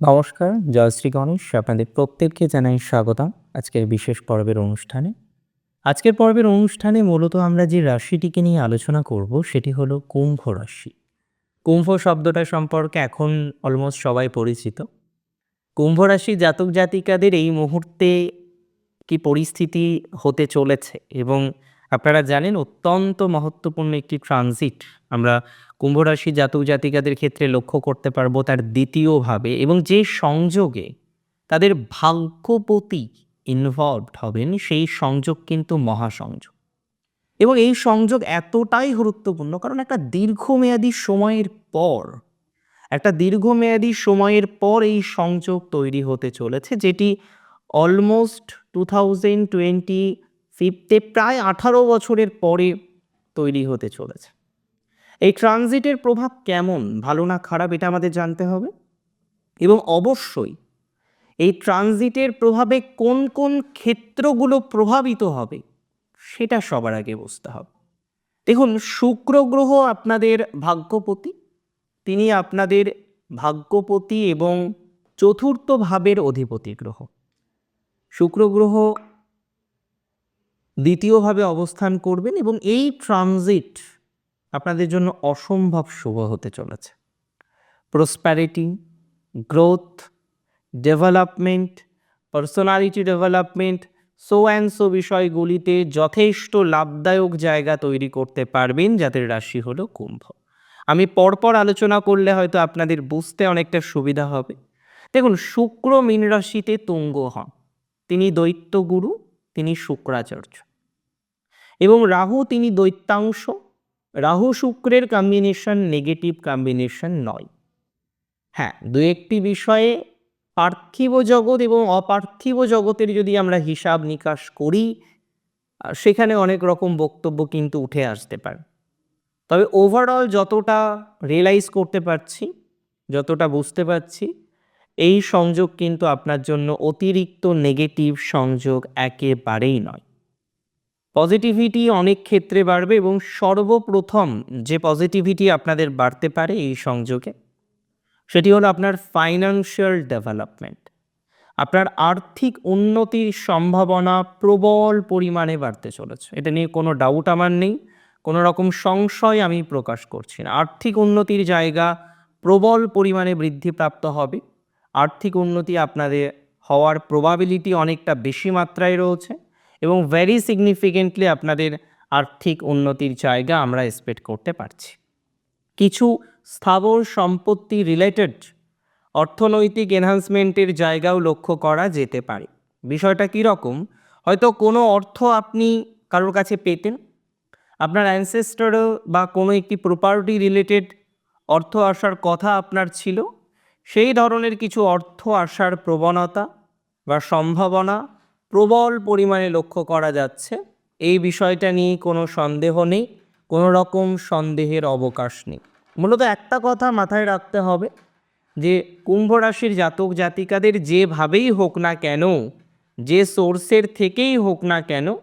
নমস্কার, জয় শ্রী গণেশ। আপনাদের প্রত্যেককে জানাই স্বাগতম আজকের বিশেষ পর্বের অনুষ্ঠানে। আজকের পর্বের অনুষ্ঠানে মূলত আমরা যে রাশিটিকে নিয়ে আলোচনা করব, সেটি হলো কুম্ভ রাশি। কুম্ভ শব্দটা সম্পর্কে এখন অলমোস্ট সবাই পরিচিত। কুম্ভ রাশি জাতক জাতিকাদের এই মুহূর্তে কি পরিস্থিতি হতে চলেছে এবং আপনারা জানেন অত্যন্ত মহত্বপূর্ণ একটি ট্রানজিট আমরা কুম্ভ রাশি জাতক জাতিকাদের ক্ষেত্রে লক্ষ্য করতে পারব তার দ্বিতীয়ভাবে এবং যে সংযোগে তাদের ভাগ্যপতি ইনভলভড হবেন সেই সংযোগ কিন্তু মহাসংযোগ। এবং এই সংযোগ এতটাই গুরুত্বপূর্ণ, কারণ একটা দীর্ঘমেয়াদী সময়ের পর, একটা দীর্ঘমেয়াদী সময়ের পর এই সংযোগ তৈরি হতে চলেছে, যেটি almost two thousand twenty fifty প্রায় আঠারো বছরের পরে তৈরি হতে চলেছে। এই ট্রানজিটের প্রভাব কেমন? ভালো না খারাপ এটা আমাদের জানতে হবে। এবং অবশ্যই এই ট্রানজিটের প্রভাবে কোন কোন ক্ষেত্রগুলো প্রভাবিত হবে, সেটা সবার আগে বুঝতে হবে। দেখুন, শুক্র গ্রহ আপনাদের ভাগ্যপতি, তিনি আপনাদের ভাগ্যপতি এবং চতুর্থ ভাবের অধিপতি গ্রহ। শুক্র গ্রহ দ্বিতীয়ভাবে অবস্থান করবেন এবং এই ট্রানজিট আপনাদের জন্য অসম্ভব শুভ হতে চলেছে। Prosperity growth development personality development so and so বিষয়গুলিতে যথেষ্ট লাভদায়ক জায়গা তৈরি করতে পারবেন যাদের রাশি হলো কুম্ভ। আমি পরপর আলোচনা করলে হয়তো আপনাদের বুঝতে অনেকটা সুবিধা হবে। দেখুন, শুক্র মীন রাশিতে তুঙ্গ হন। তিনি দৈত্যগুরু তিনি শুক্রাচার্য। এবং রাহু তিনি দৈত্যাংশ। রাহু শুক্রের কম্বিনেশন নেগেটিভ কম্বিনেশন নয়। হ্যাঁ দু একটি বিষয়ে পার্থিব জগৎ এবং অপার্থিব জগতের যদি আমরা হিসাব নিকাশ করি সেখানে অনেক রকম বক্তব্য কিন্তু উঠে আসতে পারে। তবে ওভারঅল যতটা রিয়েলাইজ করতে পারছি, যতটা বুঝতে পারছি এই সংযোগ কিন্তু আপনার জন্য অতিরিক্ত নেগেটিভ সংযোগ একেবারেই নয়। পজিটিভিটি অনেক ক্ষেত্রে বাড়বে এবং সর্বপ্রথম যে পজিটিভিটি আপনাদের বাড়তে পারে এই সংযোগে, সেটি হলো আপনার ফাইন্যান্সিয়াল ডেভেলপমেন্ট আপনার আর্থিক উন্নতির সম্ভাবনা প্রবল পরিমাণে বাড়তে চলেছে। এটা নিয়ে কোনো ডাউট আমার নেই, কোনো রকম সংশয় আমি প্রকাশ করছি না। আর্থিক উন্নতির জায়গা প্রবল পরিমাণে বৃদ্ধিপ্রাপ্ত হবে। আর্থিক উন্নতি আপনাদের হওয়ার প্রবাবিলিটি অনেকটা বেশি মাত্রায় রয়েছে এবং ভেরি সিগনিফিকেন্টলি আপনাদের আর্থিক উন্নতির জায়গা আমরা এক্সপেক্ট করতে পারছি। কিছু স্থাবর সম্পত্তি রিলেটেড অর্থনৈতিক এনহান্সমেন্টের জায়গাও লক্ষ্য করা যেতে পারে। বিষয়টা কী রকম? হয়তো কোনো অর্থ আপনি কারোর কাছে পেতেন, আপনার অ্যানসেস্টারও বা কোনো একটি প্রপার্টি রিলেটেড অর্থ আসার কথা আপনার ছিল সেই ধরনের কিছু অর্থ আসার প্রবণতা বা সম্ভাবনা প্রবল পরিমাণে লক্ষ্য করা যাচ্ছে, এই বিষয়টা নিয়ে কোনো সন্দেহ নেই, কোনো রকম সন্দেহের অবকাশ নেই। মূলত একটা কথা মাথায় রাখতে হবে যে, কুম্ভ রাশির জাতক জাতিকাদের যেভাবেই হোক না কেন, যে সোর্সের থেকেই হোক না কেন,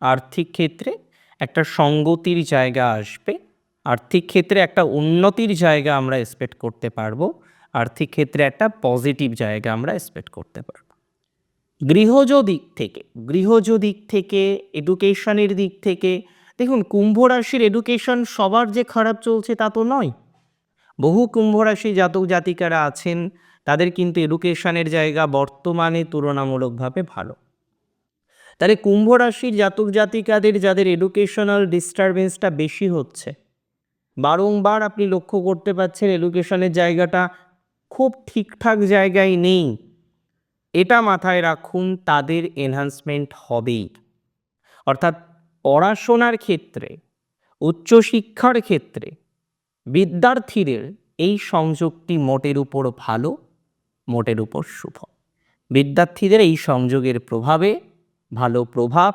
আর্থিক ক্ষেত্রে একটা সঙ্গতির জায়গা আসবে, আর্থিক ক্ষেত্রে একটা উন্নতির জায়গা আমরা এক্সপেক্ট করতে পারব। আর্থিক ক্ষেত্রে একটা পজিটিভ জায়গা আমরা এক্সপেক্ট করতে পারব। গৃহজ দিক থেকে, গৃহজ দিক থেকে এডুকেশনের দিক থেকে, দেখুন কুম্ভ রাশির এডুকেশন সবার যে খারাপ চলছে তা তো নয়। বহু কুম্ভ রাশি জাতক জাতিকারা আছেন, তাদের কিন্তু এডুকেশনের জায়গা বর্তমানে তুলনামূলকভাবে ভালো। তাহলে কুম্ভ রাশির জাতক জাতিকাদের যাদের এডুকেশনাল ডিস্টারবেন্সটা বেশি হচ্ছে, বারংবার আপনি লক্ষ্য করতে পাচ্ছেন এডুকেশনের জায়গাটা খুব ঠিকঠাক জায়গায় নেই। এটা মাথায় রাখুন, তাদের এনহান্সমেন্ট হবেই। অর্থাৎ পড়াশোনার ক্ষেত্রে, উচ্চশিক্ষার ক্ষেত্রে বিদ্যার্থীদের এই সংযোগটি মোটের উপর ভালো, মোটের উপর শুভ। বিদ্যার্থীদের এই সংযোগের প্রভাবে ভালো প্রভাব,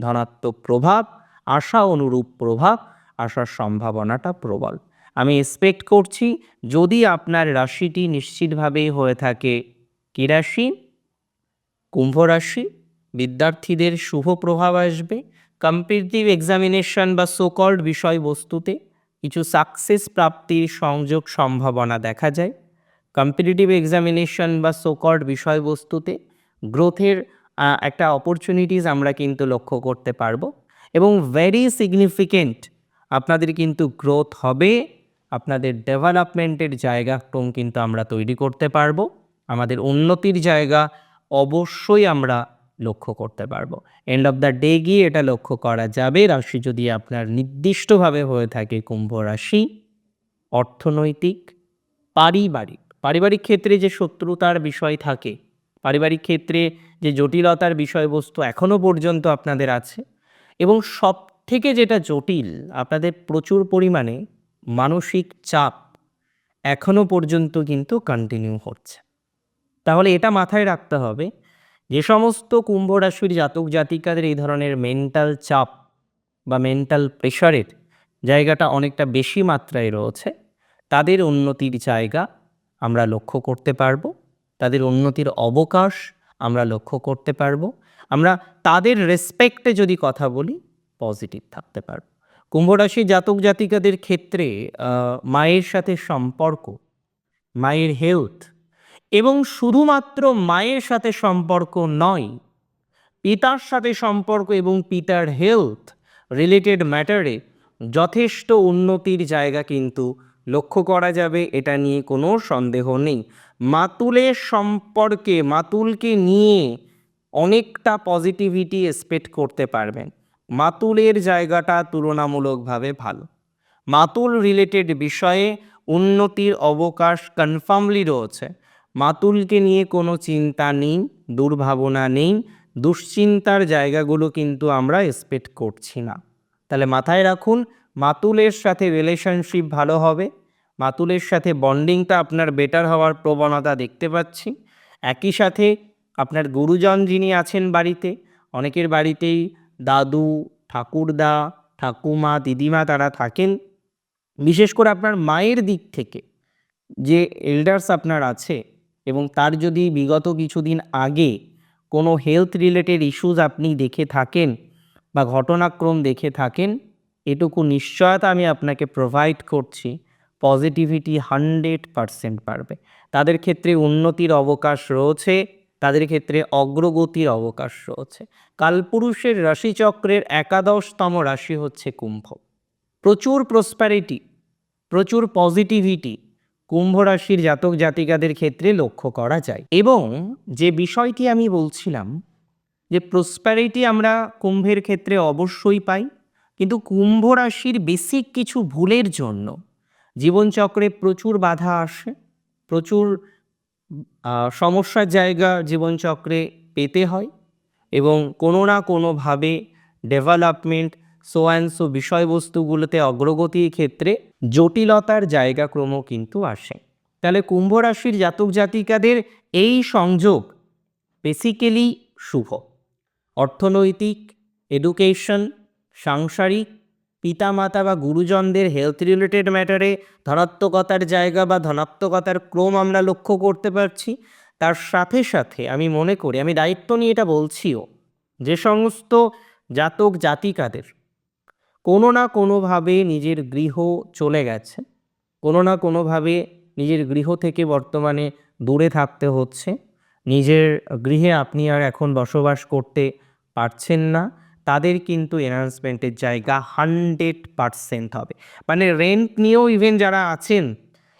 ধনাত্মক প্রভাব, আশা অনুরূপ প্রভাব আসার সম্ভাবনাটা প্রবল। আমি এক্সপেক্ট করছি যদি আপনার রাশিটি নিশ্চিতভাবে হয়ে থাকে, কি রাশি? কুম্ভ রাশি। বিদ্যার্থীদের শুভ প্রভাব আসবে। কম্পিটিটিভ এক্সামিনেশন বা সোকল্ড বিষয়বস্তুতে কিছু সাকসেস প্রাপ্তির সংযোগ সম্ভাবনা দেখা যায়। কম্পিটিটিভ এক্সামিনেশন বা সোকর্ড বিষয়বস্তুতে গ্রোথের একটা অপরচুনিটিস আমরা কিন্তু লক্ষ্য করতে পারব। এবং ভেরি সিগনিফিকেন্ট আপনাদের কিন্তু গ্রোথ হবে। আপনাদের ডেভেলপমেন্টের জায়গা ক্রম কিন্তু আমরা তৈরি করতে পারব। আমাদের উন্নতির জায়গা অবশ্যই আমরা লক্ষ্য করতে পারব। এন্ড অফ দ্য ডে গিয়ে এটা লক্ষ্য করা যাবে। রাশি যদি আপনার নির্দিষ্টভাবে হয়ে থাকে কুম্ভ রাশি, অর্থনৈতিক, পারিবারিক। পারিবারিক ক্ষেত্রে যে শত্রুতার বিষয় থাকে, পারিবারিক ক্ষেত্রে যে জটিলতার বিষয়বস্তু এখনও পর্যন্ত আপনাদের আছে এবং সব থেকে যেটা জটিল, আপনাদের প্রচুর পরিমাণে মানসিক চাপ এখনও পর্যন্ত কিন্তু কন্টিনিউ হচ্ছে। তাহলে এটা মাথায় রাখতে হবে যে সমস্ত কুম্ভ রাশির জাতক জাতিকাদের এই ধরনের মেন্টাল চাপ বা মেন্টাল প্রেশারের জায়গাটা অনেকটা বেশি মাত্রায় রয়েছে। তাদের উন্নতির জায়গা আমরা লক্ষ্য করতে পারব। তাদের উন্নতির অবকাশ আমরা লক্ষ্য করতে পারব। আমরা তাদের রেসপেক্টে যদি কথা বলি পজিটিভ থাকতে পারব। কুম্ভ রাশি জাতক জাতিকাদের ক্ষেত্রে মায়ের সাথে সম্পর্ক, মায়ের হেলথ এবং শুধুমাত্র মায়ের সাথে সম্পর্ক নয়, পিতার সাথে সম্পর্ক এবং পিতার হেলথ রিলেটেড ম্যাটারে যথেষ্ট উন্নতির জায়গা কিন্তু লক্ষ্য করা যাবে, এটা নিয়ে কোনো সন্দেহ নেই। মাতুলের সম্পর্কে, মাতুলকে নিয়ে অনেকটা পজিটিভিটি এক্সপেক্ট করতে পারবেন। মাতুলের জায়গাটা তুলনামূলকভাবে ভালো। মাতুল রিলেটেড বিষয়ে উন্নতির অবকাশ কনফার্মলি রয়েছে। মাতুলকে নিয়ে কোনো চিন্তা নেই, দুর্ভাবনা নেই, দুশ্চিন্তার জায়গাগুলো কিন্তু আমরা এক্সপেক্ট করছি না। তাহলে মাথায় রাখুন, মাতুলের সাথে রিলেশনশিপ ভালো হবে। মাতুলের সাথে বন্ডিংটা আপনার বেটার হওয়ার প্রবণতা দেখতে পাচ্ছি। একই সাথে আপনার গুরুজন যিনি আছেন বাড়িতে, অনেকের বাড়িতেই দাদু, ঠাকুরদা, ঠাকুমা, দিদিমা তারা থাকেন। বিশেষ করে আপনার মায়ের দিক থেকে যে এল্ডার্স আপনার আছে এবং তার যদি বিগত কিছুদিন আগে কোনো হেলথ রিলেটেড ইস্যুজ আপনি দেখে থাকেন বা ঘটনাক্রম দেখে থাকেন, এটুকু নিশ্চয়তা আমি আপনাকে প্রোভাইড করছি পজিটিভিটি হান্ড্রেড পারসেন্ট পারবে তাদের ক্ষেত্রে উন্নতির অবকাশ রয়েছে। তাদের ক্ষেত্রে অগ্রগতির অবকাশ রয়েছে। কালপুরুষের রাশিচক্রের একাদশতম রাশি হচ্ছে কুম্ভ। প্রচুর প্রসপ্যারিটি প্রচুর পজিটিভিটি কুম্ভ রাশির জাতক জাতিকাদের ক্ষেত্রে লক্ষ্য করা যায়। এবং যে বিষয়টি আমি বলছিলাম, যে প্রসপ্যারিটি আমরা কুম্ভের ক্ষেত্রে অবশ্যই পাই, কিন্তু কুম্ভ রাশির বেসিক কিছু ভুলের জন্য জীবনচক্রে প্রচুর বাধা আসে, প্রচুর সমস্যার জায়গা জীবনচক্রে পেতে হয় এবং কোনো না কোনোভাবে ডেভেলপমেন্ট সো সো বিষয়বস্তুগুলোতে অগ্রগতির ক্ষেত্রে জটিলতার জায়গা ক্রম কিন্তু আসে। তাহলে কুম্ভ রাশির জাতক জাতিকাদের এই সংযোগ বেসিক্যালি শুভ। অর্থনৈতিক এডুকেশন সাংসারিক পিতামাতা বা গুরুজনদের হেলথ রিলেটেড ম্যাটারে ধনাত্মকতার জায়গা বা ধনাত্মকতার ক্রম আমরা লক্ষ্য করতে পারছি। তার সাথে সাথে আমি মনে করি, আমি দায়িত্ব নিয়ে এটা বলছিও, যে সমস্ত জাতক জাতিকাদের কোনো না কোনোভাবে নিজের গৃহ চলে গেছে, কোনো না কোনোভাবে নিজের গৃহ থেকে বর্তমানে দূরে থাকতে হচ্ছে, নিজের গৃহে আপনি আর এখন বসবাস করতে পারছেন না। তাদের কিন্তু এনহান্সমেন্টের জায়গা হান্ড্রেড পারসেন্ট হবে। মানে রেন্ট নিয়েও ইভেন যারা আছেন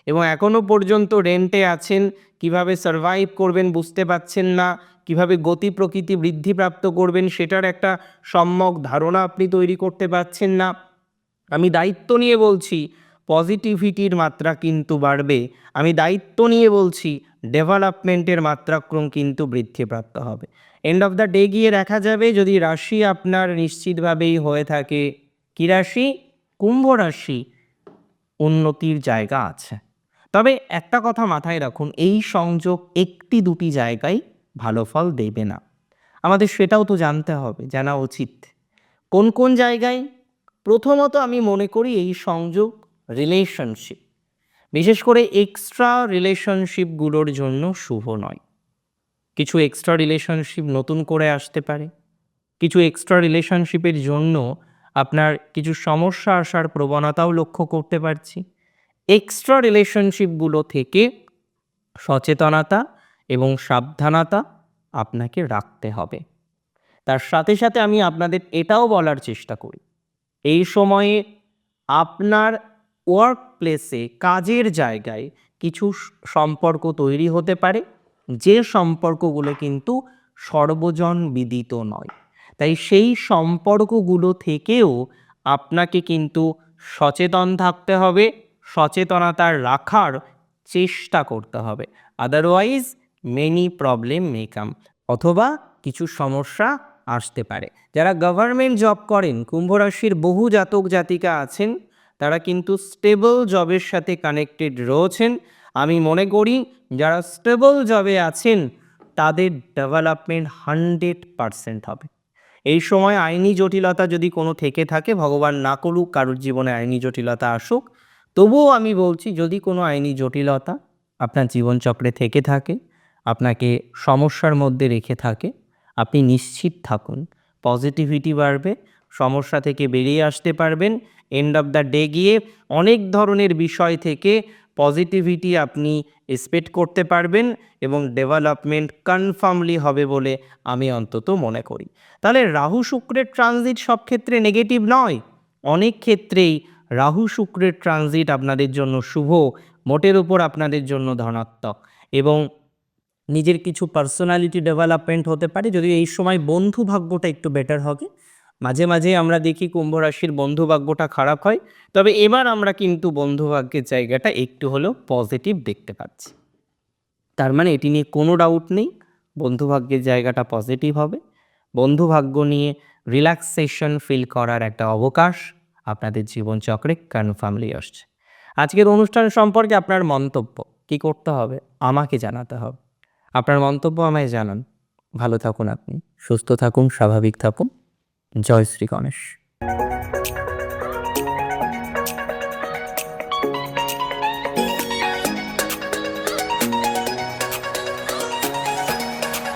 এবং এখনও পর্যন্ত রেন্টে আছেন, কীভাবে সার্ভাইভ করবেন বুঝতে পারছেন না, কীভাবে গতি প্রকৃতি বৃদ্ধিপ্রাপ্ত করবেন সেটার একটা সম্যক ধারণা আপনি তৈরি করতে পারছেন না। আমি দায়িত্ব নিয়ে বলছি পজিটিভিটির মাত্রা কিন্তু বাড়বে। আমি দায়িত্ব নিয়ে বলছি ডেভেলপমেন্টের মাত্রাক্রম কিন্তু বৃদ্ধিপ্রাপ্ত হবে। এন্ড অফ দ্য ডে গিয়ে দেখা যাবে যদি রাশি আপনার নিশ্চিতভাবেই হয়ে থাকে। কি রাশি? কুম্ভ রাশি। উন্নতির জায়গা আছে। তবে একটা কথা মাথায় রাখুন, এই সংযোগ একটি দুটি জায়গায় ভালো ফল দেবে না। আমাদের সেটাও তো জানতে হবে, জানা উচিত। কোন কোন জায়গায়? প্রথমত আমি মনে করি এই সংযোগ রিলেশনশিপ বিশেষ করে এক্সট্রা রিলেশনশিপগুলোর জন্য শুভ নয়। কিছু এক্সট্রা রিলেশনশিপ নতুন করে আসতে পারে। কিছু এক্সট্রা রিলেশনশিপের জন্য আপনার কিছু সমস্যা আসার প্রবণতাও লক্ষ্য করতে পারছি। এক্সট্রা রিলেশনশিপগুলো থেকে সচেতনতা এবং সাবধানতা আপনাকে রাখতে হবে। তার সাথে সাথে আমি আপনাদের এটাও বলার চেষ্টা করি। এই সময়ে আপনার ওয়ার্ক প্লেসে কাজের জায়গায় কিছু সম্পর্ক তৈরি হতে পারে। যে সম্পর্কগুলো কিন্তু সর্বজন বিদিত নয়। তাই সেই সম্পর্কগুলো থেকেও আপনাকে কিন্তু সচেতন থাকতে হবে, সচেতনতা রাখার চেষ্টা করতে হবে। Otherwise many problem may come অথবা কিছু সমস্যা আসতে পারে। যারা গভর্নমেন্ট জব করেন, কুম্ভ রাশির বহু জাতক জাতিকা আছেন, তারা কিন্তু স্টেবল জবের সাথে কানেক্টেড রয়েছেন। আমি মনে করি যারা স্টেবল জবে আছেন, তাদের ডেভেলপমেন্ট হান্ড্রেড পারসেন্ট হবে। এই সময় আইনি জটিলতা যদি কোনো থেকে থাকে, ভগবান না করুক, কারোর জীবনে আইনি জটিলতা আসুক, তবুও আমি বলছি যদি কোনো আইনি জটিলতা আপনার জীবনচক্রে থেকে থাকে, আপনাকে সমস্যার মধ্যে রেখে থাকে, আপনি নিশ্চিত থাকুন, পজিটিভিটি বাড়বে, সমস্যা থেকে বেরিয়ে আসতে পারবেন এন্ড অফ দ্য ডে গিয়ে অনেক ধরনের বিষয় থেকে পজিটিভিটি আপনি এক্সপেক্ট করতে পারবেন এবং ডেভেলপমেন্ট কনফার্মলি হবে বলে আমি অন্তত মনে করি। তাহলে রাহু শুক্রের ট্রানজিট সব ক্ষেত্রে নেগেটিভ নয়। অনেক ক্ষেত্রেই রাহু শুক্রের ট্রানজিট আপনাদের জন্য শুভ, মোটের উপর আপনাদের জন্য ধনাত্মক এবং নিজের কিছু পার্সোনালিটি ডেভেলপমেন্ট হতে পারে। যদিও এই সময় বন্ধু ভাগ্যটা একটু বেটার হবে মাঝে মাঝে আমরা দেখি কুম্ভ রাশির বন্ধু ভাগ্যটা খারাপ হয়, তবে এবার আমরা কিন্তু বন্ধুভাগ্যের জায়গাটা একটু হলেও পজিটিভ দেখতে পাচ্ছি। তার মানে এটি নিয়ে কোনো ডাউট নেই, বন্ধুভাগ্যের জায়গাটা পজিটিভ হবে। বন্ধুভাগ্য নিয়ে রিল্যাক্সেশন ফিল করার একটা অবকাশ আপনাদের জীবনচক্রে কনফার্মলি আসছে। আজকের অনুষ্ঠান সম্পর্কে আপনার মন্তব্য কি করতে হবে, আমাকে জানাতে হবে। আপনার মন্তব্য আমায় জানান। ভালো থাকুন আপনি, সুস্থ থাকুন, স্বাভাবিক থাকুন। জয় শ্রী গণেশ।